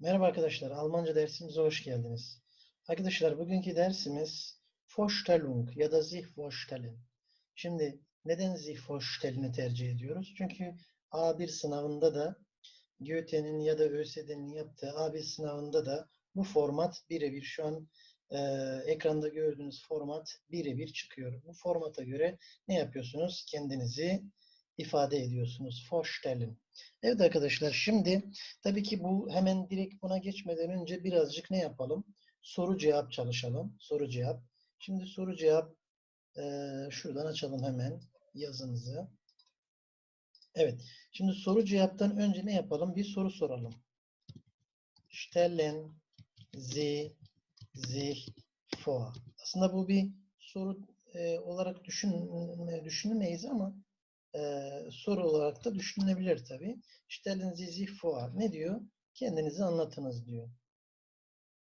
Merhaba arkadaşlar, Almanca dersimize hoş geldiniz. Arkadaşlar bugünkü dersimiz Vorstellung ya da sich vorstellen. Şimdi neden sich vorstellen'i tercih ediyoruz? Çünkü A1 sınavında da Goethe'nin ya da ÖSYM'nin yaptığı A1 sınavında da bu format birebir şu an e, ekranda gördüğünüz format birebir çıkıyor. Bu formata göre ne yapıyorsunuz? Kendinizi ifade ediyorsunuz. Vorstellen. Evet arkadaşlar şimdi tabii ki bu hemen direkt buna geçmeden önce birazcık ne yapalım? Soru cevap çalışalım. Soru cevap. Şimdi soru cevap eee, şuradan açalım hemen yazınızı. Evet. Şimdi soru cevaptan önce ne yapalım? Bir soru soralım. Stellen Sie sich vor. Aslında bu bir soru e, olarak düşün, düşünmeyiz ama e, soru olarak da düşünülebilir tabii. Stellen Sie sich vor. Ne diyor? Kendinizi anlatınız diyor.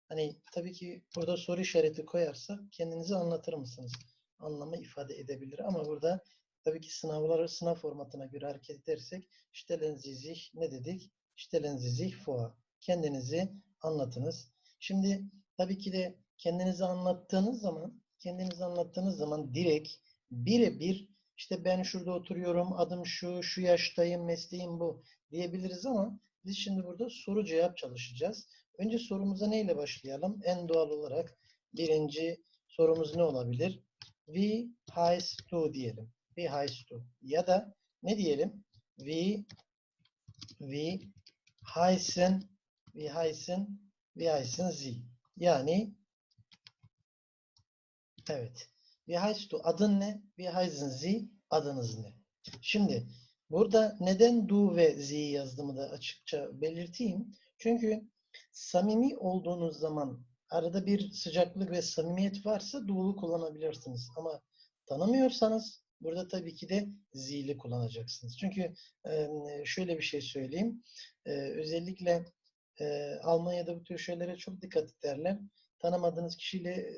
Hani tabii ki burada soru işareti koyarsak kendinizi anlatır mısınız? Anlamı ifade edebilir ama burada tabii ki sınavları sınav formatına göre hareket edersek Stellen Sie sich ne dedik? Stellen Sie sich vor. Kendinizi anlatınız. Şimdi tabii ki de kendinizi anlattığınız zaman kendinizi anlattığınız zaman direkt birebir işte ben şurada oturuyorum, adım şu, şu yaştayım, mesleğim bu diyebiliriz ama biz şimdi burada soru cevap çalışacağız. Önce sorumuza neyle başlayalım? En doğal olarak birinci sorumuz ne olabilir? Wie heißt du diyelim. Wie heißt du? Ya da ne diyelim? Wie wie heißen wie heißen wie heißen Sie? Yani evet. Wie heißt du? Adın ne? Wie heißen Sie? Adınız ne? Şimdi burada neden du ve zi yazdığımı da açıkça belirteyim. Çünkü samimi olduğunuz zaman arada bir sıcaklık ve samimiyet varsa du'lu kullanabilirsiniz. Ama tanımıyorsanız burada tabii ki de zi'li kullanacaksınız. Çünkü şöyle bir şey söyleyeyim. Özellikle Almanya'da bu tür şeylere çok dikkat ederler. Tanımadığınız kişiyle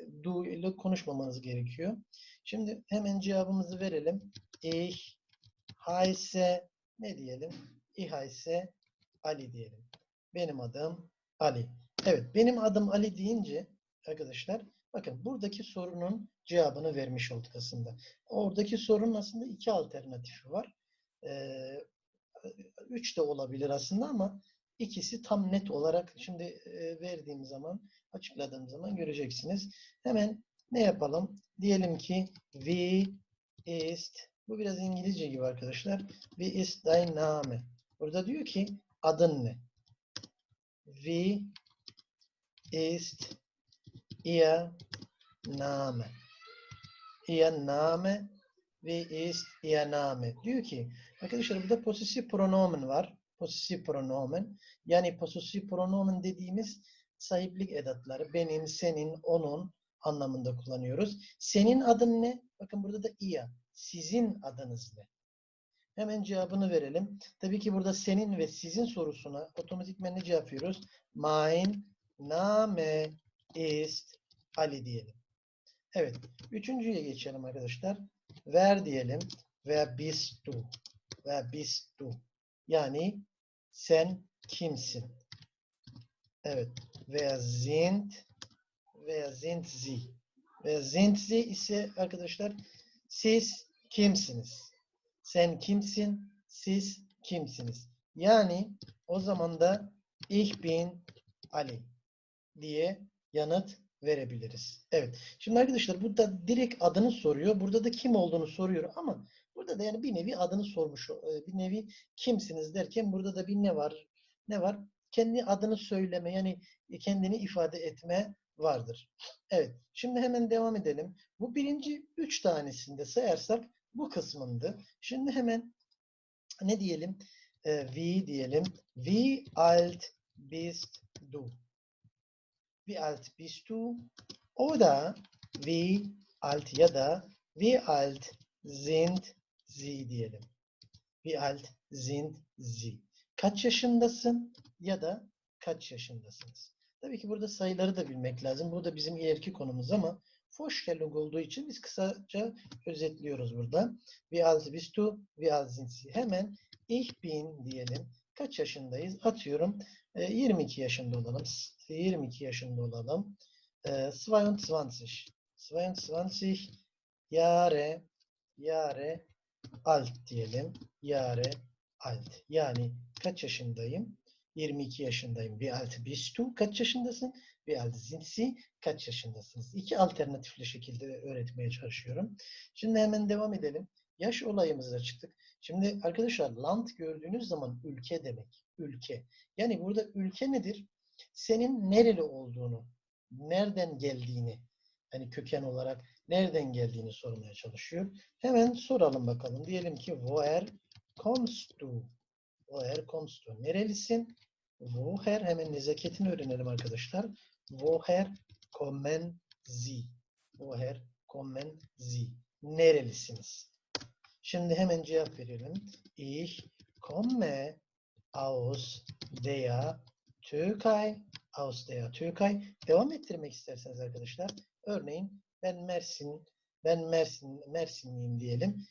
ile konuşmamanız gerekiyor. Şimdi hemen cevabımızı verelim. Ich heiße ne diyelim? Ich heiße Ali diyelim. Benim adım Ali. Evet, benim adım Ali deyince arkadaşlar bakın buradaki sorunun cevabını vermiş olduk aslında. Oradaki sorunun aslında iki alternatifi var. Ee, üç de olabilir aslında ama ikisi tam net olarak şimdi e, verdiğim zaman, açıkladığım zaman göreceksiniz. Hemen ne yapalım? Diyelim ki wie ist bu biraz İngilizce gibi arkadaşlar. Wie ist dein Name? Burada diyor ki adın ne? Wie ist ihr Name? Ihr Name Wie ist ihr Name? Diyor ki arkadaşlar burada possessive pronomen var. Possessive pronomen. Yani possessive pronomen dediğimiz sahiplik edatları benim, senin, onun anlamında kullanıyoruz. Senin adın ne? Bakın burada da ia. Sizin adınız ne? Hemen cevabını verelim. Tabii ki burada senin ve sizin sorusuna otomatikmen ne cevap veriyoruz? Mein Name ist Ali diyelim. Evet. Üçüncüye geçelim arkadaşlar. Ver diyelim. Wer bist du? Wer bist du? Yani sen kimsin? Evet. Wer sind Wer sind Sie? Wer sind Sie ise arkadaşlar siz kimsiniz? Sen kimsin? Siz kimsiniz? Yani o zaman da ich bin Ali diye yanıt verebiliriz. Evet. Şimdi arkadaşlar burada direkt adını soruyor. Burada da kim olduğunu soruyor ama burada da yani bir nevi adını sormuş. Bir nevi kimsiniz derken burada da bir ne var? Ne var? Kendi adını söyleme yani kendini ifade etme vardır. Evet. Şimdi hemen devam edelim. Bu birinci üç tanesinde sayarsak bu kısmındı. Şimdi hemen ne diyelim? Ee, wie diyelim. Wie alt bist du? Wie alt bist du? Oder wie alt ya da wie alt sind sie diyelim. Wie alt sind sie? Kaç yaşındasın ya da kaç yaşındasınız? Tabii ki burada sayıları da bilmek lazım. Bu da bizim ileriki konumuz ama Vorstellung olduğu için biz kısaca özetliyoruz burada. Wie alt bist du? Wie alt sind sie? Hemen ich bin diyelim. Kaç yaşındayız? Atıyorum e, 22 yaşında olalım. S- 22 yaşında olalım. E, 22. 22 Jahre Jahre alt diyelim. Jahre alt. Yani kaç yaşındayım? 22 yaşındayım. Wie alt bist du? Kaç yaşındasın? Wie alt sind Sie? Kaç yaşındasınız? İki alternatifli şekilde öğretmeye çalışıyorum. Şimdi hemen devam edelim. Yaş olayımıza çıktık. Şimdi arkadaşlar land gördüğünüz zaman ülke demek. Ülke. Yani burada ülke nedir? Senin nereli olduğunu, nereden geldiğini, hani köken olarak nereden geldiğini sormaya çalışıyor. Hemen soralım bakalım. Diyelim ki woher kommst du? Woher kommst du? Nerelisin? Woher hemen nezaketini öğrenelim arkadaşlar. Woher kommen Sie? Woher kommen Sie? Nerelisiniz? Şimdi hemen cevap verelim. Ich komme aus der Türkei. Aus der Türkei. Devam ettirmek isterseniz arkadaşlar. Örneğin ben Mersin, ben Mersin, Mersinliyim diyelim.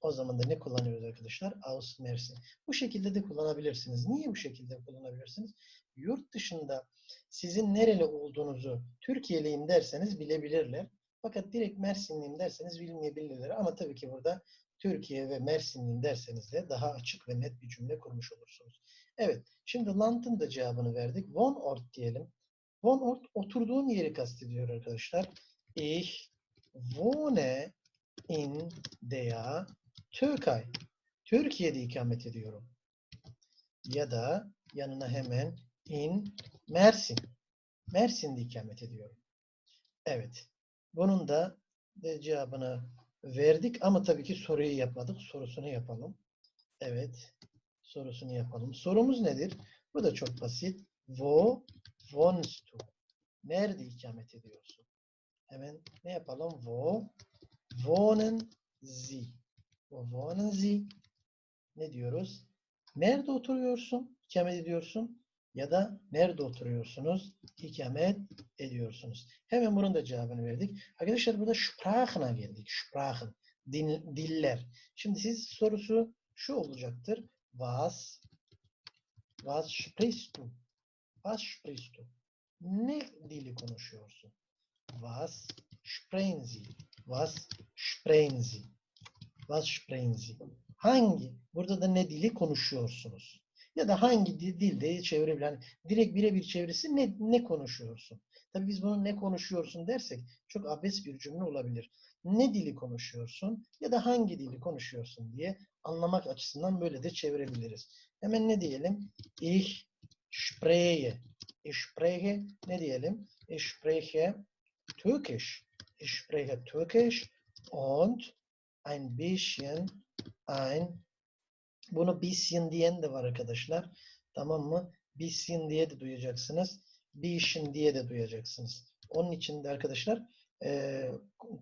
O zaman da ne kullanıyoruz arkadaşlar? Aus Mersin. Bu şekilde de kullanabilirsiniz. Niye bu şekilde kullanabilirsiniz? Yurt dışında sizin nereli olduğunuzu Türkiye'liyim derseniz bilebilirler. Fakat direkt Mersinliyim derseniz bilmeyebilirler. Ama tabii ki burada Türkiye ve Mersinliyim derseniz de daha açık ve net bir cümle kurmuş olursunuz. Evet. Şimdi Land'ın da cevabını verdik. Wohnort diyelim. Wohnort oturduğun yeri kastediyor arkadaşlar. Ich wohne in der Türkei. Türkiye'de ikamet ediyorum. Ya da yanına hemen in Mersin. Mersin'de ikamet ediyorum. Evet. Bunun da de cevabını verdik ama tabii ki soruyu yapmadık. Sorusunu yapalım. Evet. Sorusunu yapalım. Sorumuz nedir? Bu da çok basit. Wo wohnst du? Nerede ikamet ediyorsun? Hemen ne yapalım? Wo wohnen Sie? Wo wohnen Sie? Ne diyoruz? Nerede oturuyorsun? İkamet ediyorsun. Ya da nerede oturuyorsunuz? İkamet ediyorsunuz. Hemen bunun da cevabını verdik. Arkadaşlar burada Sprachen'a geldik. Sprachen. Din, diller. Şimdi siz sorusu şu olacaktır. Was Was sprichst du? Was sprichst du? Ne dili konuşuyorsun? Was sprechen Sie? Was sprechen Sie? Was sprechen Sie? Hangi? Burada da ne dili konuşuyorsunuz? Ya da hangi di- dilde çevirebilir? Yani direkt birebir çevirisi ne, ne konuşuyorsun? Tabii biz bunu ne konuşuyorsun dersek çok abes bir cümle olabilir. Ne dili konuşuyorsun ya da hangi dili konuşuyorsun diye anlamak açısından böyle de çevirebiliriz. Hemen ne diyelim? Ich spreche. Ich spreche ne diyelim? Ich spreche Türkisch. Ich spreche Türkisch und ein bisschen ein bunu bisschen diyen de var arkadaşlar. Tamam mı? Bisschen diye de duyacaksınız. Bisschen diye de duyacaksınız. Onun için de arkadaşlar eee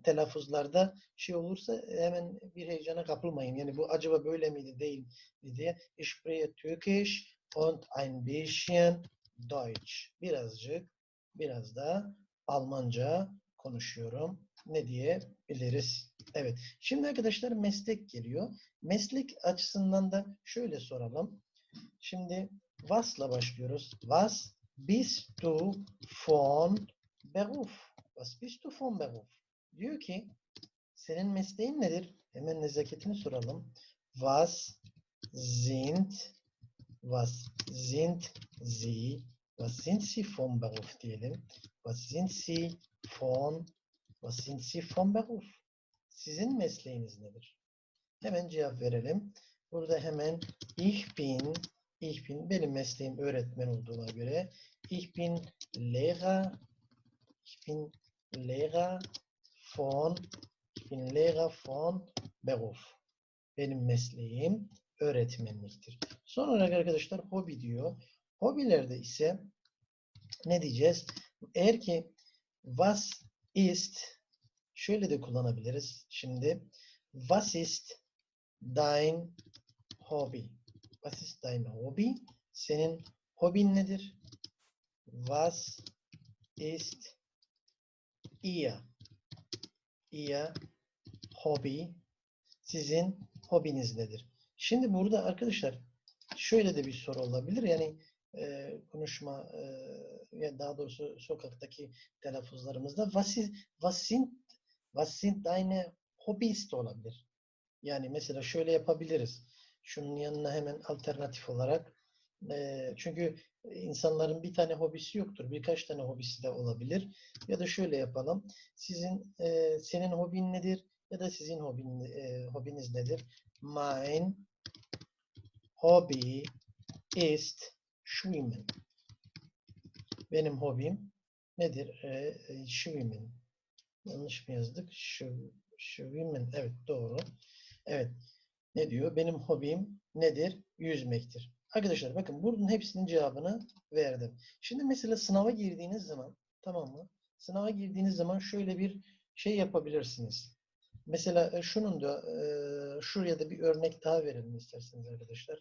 telaffuzlarda şey olursa hemen bir heyecana kapılmayın. Yani bu acaba böyle miydi değil mi diye. Ich spreche Türkisch und ein bisschen Deutsch. Birazcık, biraz da Almanca konuşuyorum. Ne diyebiliriz? Evet. Şimdi arkadaşlar meslek geliyor. Meslek açısından da şöyle soralım. Şimdi was'la başlıyoruz. Was bist du von Beruf? Was bist du von Beruf? Diyor ki senin mesleğin nedir? Hemen nezaketini soralım. Was sind was sind Sie? Was sind Sie von Beruf diyelim. Was sind Sie von was sind Sie von Beruf? Sizin mesleğiniz nedir? Hemen cevap verelim. Burada hemen ich bin ich bin benim mesleğim öğretmen olduğuna göre ich bin Lehrer ich bin Lehrer von ich bin Lehrer von Beruf. Benim mesleğim öğretmenliktir. Son olarak arkadaşlar hobi diyor. Hobilerde ise ne diyeceğiz? Eğer ki was ist şöyle de kullanabiliriz. Şimdi was ist dein Hobby? Was ist dein Hobby? Senin hobin nedir? Was ist ihr? Ihr Hobby. Sizin hobiniz nedir? Şimdi burada arkadaşlar şöyle de bir soru olabilir. Yani e, konuşma e, daha doğrusu sokaktaki telaffuzlarımızda was, ist, was sind was sind deine Hobbys de olabilir. Yani mesela şöyle yapabiliriz. Şunun yanına hemen alternatif olarak çünkü insanların bir tane hobisi yoktur. Birkaç tane hobisi de olabilir. Ya da şöyle yapalım. Sizin senin hobin nedir? Ya da sizin hobin, hobiniz nedir? Mein Hobby ist Schwimmen. Benim hobim nedir? E, e, schwimmen. Yanlış mı yazdık? Schw- Schwimmen. Evet doğru. Evet. Ne diyor? Benim hobim nedir? Yüzmektir. Arkadaşlar bakın bunun hepsinin cevabını verdim. Şimdi mesela sınava girdiğiniz zaman tamam mı? Sınava girdiğiniz zaman şöyle bir şey yapabilirsiniz. Mesela e, şunun da e, şuraya da bir örnek daha verelim isterseniz arkadaşlar.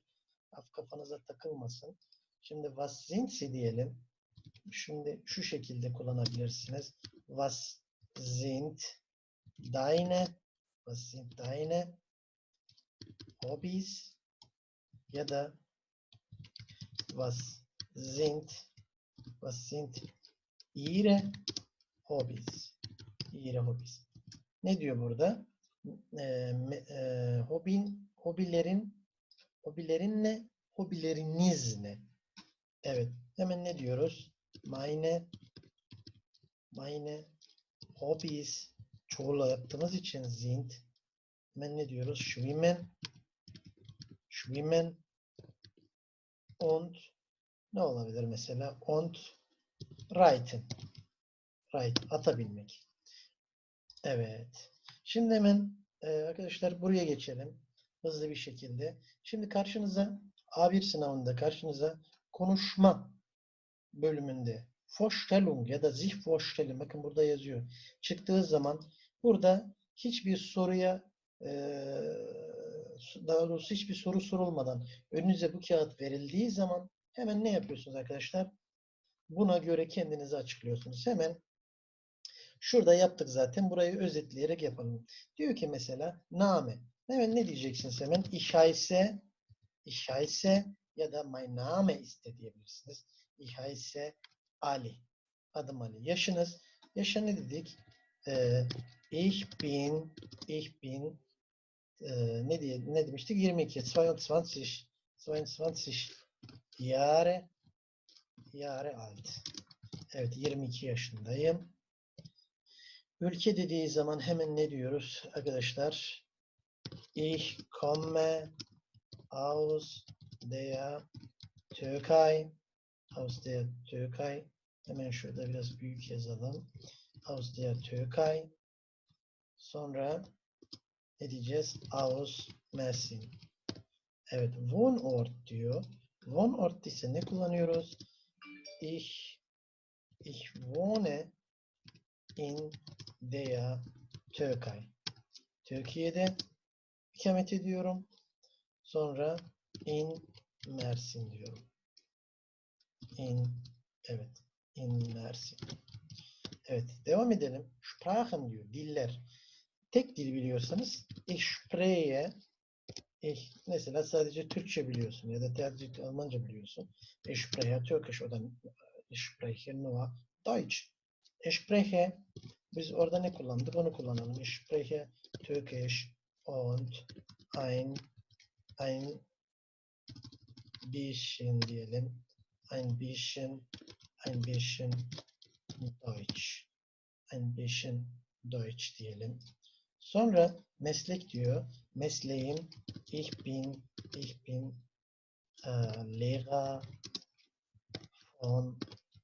Af kafanıza takılmasın. Şimdi was sind diyelim. Şimdi şu şekilde kullanabilirsiniz. Was sind deine was sind deine Hobbys ya da was sind was sind ihre Hobbys ihre Hobbys ne diyor burada? E, e, hobin hobilerin hobilerin ne? Hobileriniz ne evet hemen ne diyoruz meine meine Hobbys çoğula yaptığımız için sind hemen ne diyoruz schwimmen schwimmen und ne olabilir mesela? Und reiten. Reiten. Ata binmek. Evet. Şimdi hemen e, arkadaşlar buraya geçelim. Hızlı bir şekilde. Şimdi karşınıza A1 sınavında karşınıza konuşma bölümünde Vorstellung ya da sich vorstellen bakın burada yazıyor. Çıktığı zaman burada hiçbir soruya daha doğrusu hiçbir soru sorulmadan önünüze bu kağıt verildiği zaman hemen ne yapıyorsunuz arkadaşlar? Buna göre kendinizi açıklıyorsunuz. Hemen şurada yaptık zaten. Burayı özetleyerek yapalım. Diyor ki mesela name. Hemen ne diyeceksiniz hemen? İch heiße ya da mein Name iste diyebilirsiniz. Ich heiße Ali. Adım Ali. Yaşınız. Yaşa ne dedik? Ee, ich bin, ich bin e, ne diye ne demiştik? 22, 22, 22 Jahre Jahre alt. Evet 22 yaşındayım. Ülke dediği zaman hemen ne diyoruz arkadaşlar? Ich komme aus Türkei. Aus der Türkei. Hemen şurada biraz büyük yazalım. Aus der Türkei. Sonra ne diyeceğiz? Aus Mersin. Evet, Wohnort diyor. Wohnort ise ne kullanıyoruz? Ich, ich wohne in der Türkei. Türkiye'de ikamet ediyorum. Sonra in Mersin diyorum. In, evet, in Mersin. Evet, devam edelim. Sprachen diyor, diller. Tek dil biliyorsanız ich spreche mesela sadece Türkçe biliyorsun ya da tercih Almanca biliyorsun. Ich spreche Türkisch oder ich spreche nur Deutsch. Ich spreche biz orada ne kullandık onu kullanalım. Ich spreche Türkisch und ein ein bisschen diyelim. Ein bisschen ein bisschen Deutsch. Ein bisschen Deutsch diyelim. Sonra meslek diyor. Mesleğim ich bin ich bin äh, Lehrer von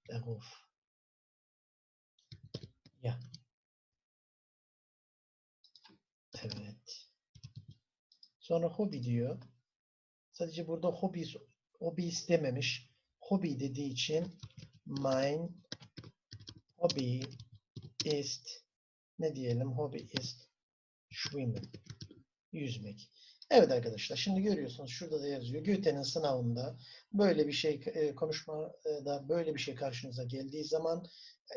Beruf. Ya. Evet. Sonra hobi diyor. Sadece burada hobi hobi istememiş. Hobi dediği için mein Hobby ist ne diyelim? Hobby ist schwimmen. Yüzmek. Evet arkadaşlar şimdi görüyorsunuz şurada da yazıyor. Goethe'nin sınavında böyle bir şey e, konuşmada böyle bir şey karşınıza geldiği zaman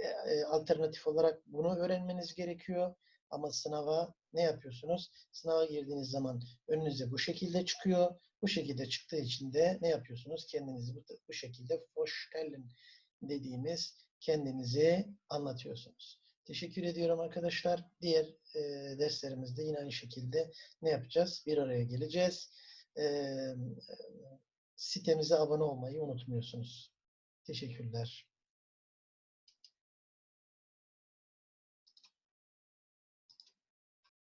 e, e, alternatif olarak bunu öğrenmeniz gerekiyor. Ama sınava ne yapıyorsunuz? Sınava girdiğiniz zaman önünüze bu şekilde çıkıyor. Bu şekilde çıktığı için de ne yapıyorsunuz? Kendinizi bu, bu şekilde vorstellen dediğimiz kendinizi anlatıyorsunuz. Teşekkür ediyorum arkadaşlar. Diğer e, derslerimizde yine aynı şekilde ne yapacağız? Bir araya geleceğiz. E, sitemize abone olmayı unutmuyorsunuz. Teşekkürler.